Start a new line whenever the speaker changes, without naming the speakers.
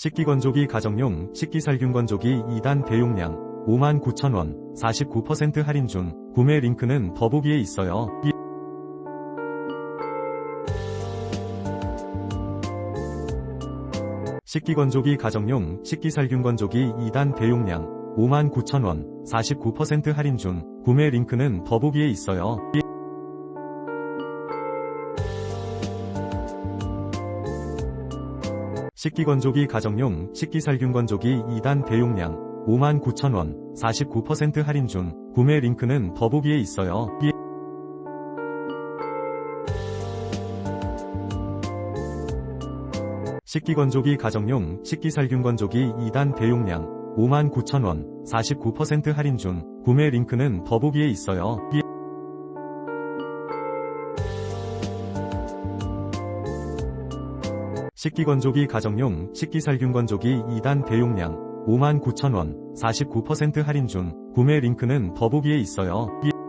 식기건조기 가정용 식기살균건조기 2단 대용량 59,000원 49% 할인 중 구매 링크는 더보기에 있어요. 이- 식기건조기 가정용 식기살균건조기 2단 대용량 59,000원 49% 할인 중 구매 링크는 더보기에 있어요. 식기건조기 가정용 식기살균건조기 2단 대용량 59,000원 49% 할인 중 구매 링크는 더보기에 있어요. 이- 식기건조기 가정용 식기살균건조기 2단 대용량 59,000원 49% 할인 중 구매 링크는 더보기에 있어요. 식기건조기 가정용 식기살균건조기 2단 대용량 59,000원 49% 할인 중 구매 링크는 더보기에 있어요. 이-